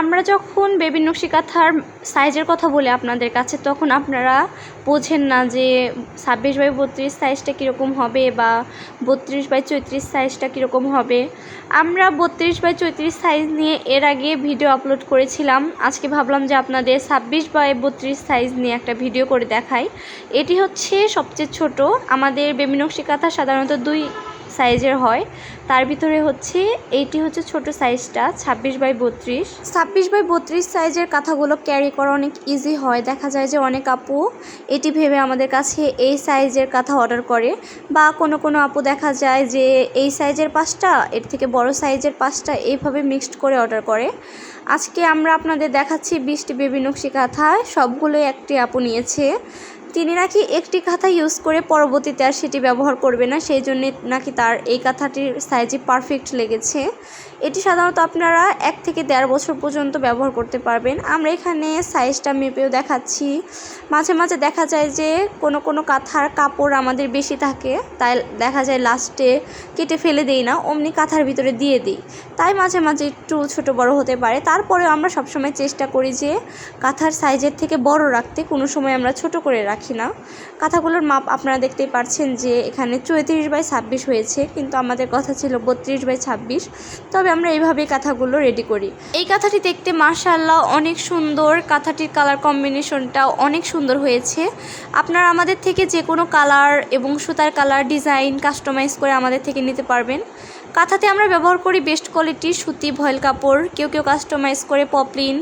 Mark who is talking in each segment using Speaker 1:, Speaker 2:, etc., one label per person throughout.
Speaker 1: আমরা যখন বেবি নকশি কাঁথার সাইজের কথা বলি আপনাদের কাছে, তখন আপনারা বোঝেন না যে ছাব্বিশ বাই বত্রিশ সাইজটা কীরকম হবে বা বত্রিশ বাই চৌত্রিশ সাইজটা কীরকম হবে। আমরা বত্রিশ বাই চৌত্রিশ সাইজ নিয়ে এর আগে ভিডিও আপলোড করেছিলাম। আজকে ভাবলাম যে আপনাদের ছাব্বিশ বাই বত্রিশ সাইজ নিয়ে একটা ভিডিও করে দেখাই। এটি হচ্ছে সবচেয়ে ছোট। আমাদের বেবি নকশি কাঁথা সাধারণত দুই সাইজের হয়। তার ভিতরে হচ্ছে, এইটি হচ্ছে ছোট সাইজটা ছাব্বিশ বাই বত্রিশ। ছাব্বিশ বাই বত্রিশ সাইজের কাঁথাগুলো ক্যারি করা অনেক ইজি হয়। দেখা যায় যে অনেক আপু এটি ভেবে আমাদের কাছে এই সাইজের কাঁথা অর্ডার করে বা কোনো কোনো আপু দেখা যায় যে এই সাইজের পাঁচটা, এর থেকে বড় সাইজের পাঁচটা এইভাবে মিক্সড করে অর্ডার করে। আজকে আমরা আপনাদের দেখাচ্ছি বিশটি বেবি নকশি কাঁথা সবগুলোই একটি আপু নিয়েছে। তিনি নাকি একটি কাঁথা ইউজ করে পরবর্তীতে আর সেটি ব্যবহার করবে না, সেই জন্য নাকি তার এই কাঁথাটির সাইজে পারফেক্ট লেগেছে। এটি সাধারণত আপনারা এক থেকে দেড় বছর পর্যন্ত ব্যবহার করতে পারবেন। আমরা এখানে সাইজটা মেপেও দেখাচ্ছি। মাঝে মাঝে দেখা যায় যে কোনো কোনো কাঁথার কাপড় আমাদের বেশি থাকে, তাই দেখা যায় লাস্টে কেটে ফেলে দেই না, অমনি কাঁথার ভিতরে দিয়ে দিই। তাই মাঝে মাঝে একটু ছোট বড় হতে পারে। তারপরেও আমরা সবসময় চেষ্টা করি যে কাঁথার সাইজের থেকে বড় রাখতে। কোনো সময় আমরা ছোট করে রাখি না। কাঁথাগুলোর মাপ আপনারা দেখতেই পারছেন যে এখানে চৌত্রিশ বাই ছাব্বিশ হয়েছে, কিন্তু আমাদের কথা ছিল বত্রিশ বাই ছাব্বিশ। তবে আমরা এইভাবে কাঁথাগুলো রেডি করি। এই কাঁথাটি দেখতে মার্শাল্লাহ অনেক সুন্দর। কাঁথাটির কালার কম্বিনেশনটাও অনেক সুন্দর হয়েছে। আপনারা আমাদের থেকে যে কোনো কালার এবং সুতার কালার ডিজাইন কাস্টমাইজ করে আমাদের থেকে নিতে পারবেন। কাঁথাতে আমরা ব্যবহার করি বেস্ট কোয়ালিটির সুতি, ভয়েল কাপড়। কেউ কেউ কাস্টমাইজ করে পপলিন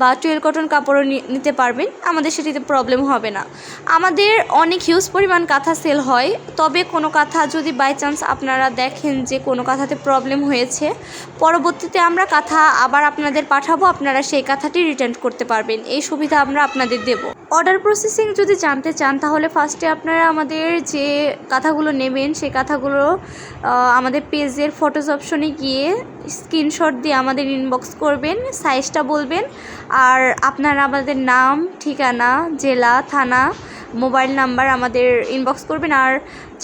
Speaker 1: বা টুয়েল কটন কাপড়ও নিতে পারবেন। আমাদের সেটিতে প্রবলেম হবে না। আমাদের অনেক হিউজ পরিমাণ কাঁথা সেল হয়। তবে কোনো কাঁথা যদি বাই চান্স আপনারা দেখেন যে কোনো কাঁথাতে প্রবলেম হয়েছে, পরবর্তীতে আমরা কাঁথা আবার আপনাদের পাঠাবো, আপনারা সেই কাঁথাটি রিটার্ন করতে পারবেন। এই সুবিধা আমরা আপনাদের দেব। অর্ডার প্রসেসিং যদি জানতে চান, তাহলে ফার্স্টে আপনারা আমাদের যে কাঁথাগুলো নেবেন, সেই কাঁথাগুলো আমাদের পেজের ফটোস অপশনে গিয়ে স্ক্রিনশট দিয়ে আমাদের ইনবক্স করবেন সাইজটা বলবেন। আর আপনারা আমাদের নাম, ঠিকানা, জেলা, থানা মোবাইল নাম্বার আমাদের ইনবক্স করবেন আর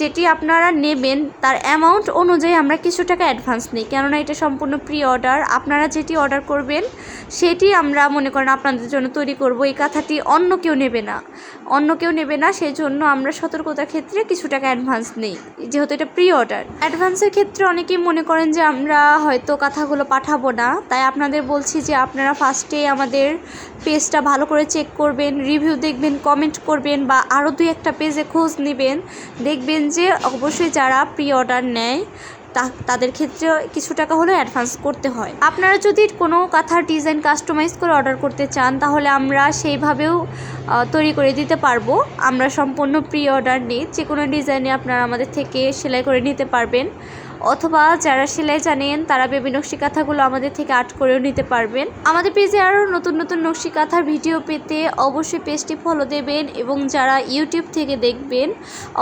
Speaker 1: যেটি আপনারা নেবেন, তার অ্যামাউন্ট অনুযায়ী আমরা কিছু টাকা অ্যাডভান্স নিই। কেননা এটা সম্পূর্ণ প্রি অর্ডার আপনারা যেটি অর্ডার করবেন, সেটি আমরা মনে করেন আপনাদের জন্য তৈরি করব। এই কাঁথাটি অন্য কেউ নেবে না। অন্য কেউ নেবে না সেই জন্য আমরা সতর্কতার ক্ষেত্রে কিছু টাকা অ্যাডভান্স নেই, যেহেতু এটা প্রি অর্ডার অ্যাডভান্সের ক্ষেত্রে অনেকেই মনে করেন যে, আমরা হয়তো কাঁথাগুলো পাঠাবো না। তাই আপনাদের বলছি যে, আপনারা ফার্স্টে আমাদের পেজটা ভালো করে চেক করবেন রিভিউ দেখবেন কমেন্ট করবেন বা আরও দুই একটা পেজে খোঁজ নেবেন। দেখবেন যে অবশ্যই যারা প্রি অর্ডার নেয় তাদের ক্ষেত্রে কিছু টাকা হলেও অ্যাডভান্স করতে হয়। আপনারা যদি কোনো কাঁথার ডিজাইন কাস্টমাইজ করে অর্ডার করতে চান, তাহলে আমরা সেইভাবেও তৈরি করে দিতে পারব। আমরা সম্পূর্ণ প্রি অর্ডার নিই যে কোনো ডিজাইনে আপনারা আমাদের থেকে সেলাই করে নিতে পারবেন। অথবা যারা সেলাই জানেন, তারা বেবি নকশি কাঁথাগুলো আমাদের থেকে আর্ট করেও নিতে পারবেন। আমাদের পেজে আরও নতুন নতুন নকশি কাঁথার ভিডিও পেতে অবশ্যই পেজটি ফলো দেবেন এবং যারা ইউটিউব থেকে দেখবেন,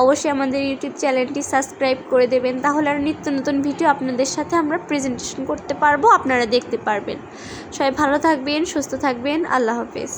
Speaker 1: অবশ্যই আমাদের ইউটিউব চ্যানেলটি সাবস্ক্রাইব করে দেবেন। তাহলে আর নিত্য নতুন ভিডিও আপনাদের সাথে আমরা প্রেজেন্টেশন করতে পারব, আপনারা দেখতে পারবেন। সবাই ভালো থাকবেন, সুস্থ থাকবেন, আল্লাহ হাফেজ।